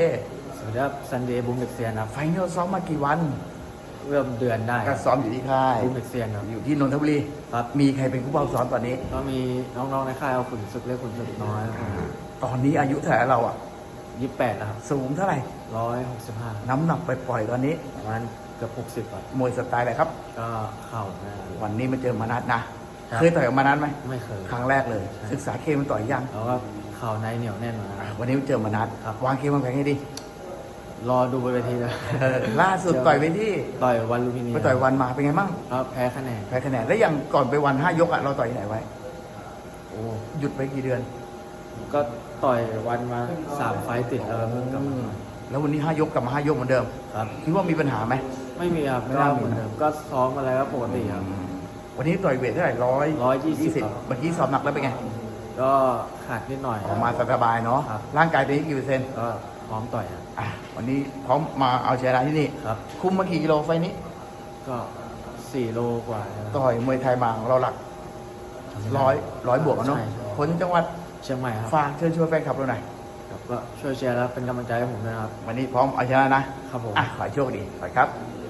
เอ๊ะสวัสดีครับซันเดย์บูมเบกเซียนครับไฟนอลซ้อมมากี่วันเริ่มเดือนได้คก็รับซ้อมอยู่ที่ค่ายบูมเบกเซียนครับอยู่ที่นนทบุรีครับมีใครเป็นผู้เฝ้าซ้อมตอนนี้ ก็มีน้องๆในค่ายเอาขุนศึกเล็กขุนศึกน้อยตอนนี้อายุเท่าไหร่เราอะยี่สิบแปดแล้วครับสูงเท่าไหร่ร้อยหกสิบห้าน้ำหนักไปปล่อยๆตอนนี้ประมาณเกือบหกสิบครับมวยสไตล์อะไรครับก็เข่านะวันนี้มาเจอมานัดนะ ครับ เคยต่อยกับมานัดไหมไม่เคย ครั้งแรกเลย ใช่ ศึกษาเกมมันต่อยยังแล้วก็เข่าในเหนียวแน่นมา อะวันนี้มาเจอมานัดครับ วางเกมวางแผนให้ดีรอดูบนเวทีเลยเออล่าสุดต่อยไปที่ต่อยวันลุมพินีไปต่อยวันมาเป็นไงบ้างครับแพ้คะแนนแพ้คะแนนแล้วอย่างก่อนไปวันห้ายกอะเราต่อยที่ไหนไว้ โอ้หยุดไปกี่เดือนก็ต่อยวันมาสามไฟต์ติดแล้วเพิ่งกลับมาแล้ววันนี้ห้ายกกลับมาห้ายกเหมือนเดิม ครับ คิดว่ามีปัญหาไหมไม่มีครับไม่ได้เหมือนเดิมก็ซ้อมอะไรก็ปกติครับ วันนี้ต่อยเวทเท่าไหร่ร้อย120ครับเมื่อกี้สอบหนักแล้วเป็นไง ก็ขาดนิดหน่อยออกมาสบายๆเนาะครับร่างกายเป็นกี่เปอร์เซ็นต์ก็พร้อมต่อยครับอะวันนี้พร้อมมาเอาชนะที่นี่ครับคุมมากี่กิโลไฟล์นี้ ก็สี่โลกว่าแล้วต่อยมวยไทยมาของเราหลักร้อยร้อยบวกกันเนาะใช่ใช่คนจังหวัดเชียงใหม่ครับฝากเชิญชวนแฟนคลับเราหน่อยครับก็ช่วยเชียร์แล้วเป็นกำลังใจให้ผมด้วยนะครับ วันนี้พร้อมเอาชนะนะครับผมอะขอให้โชคดีไปครับค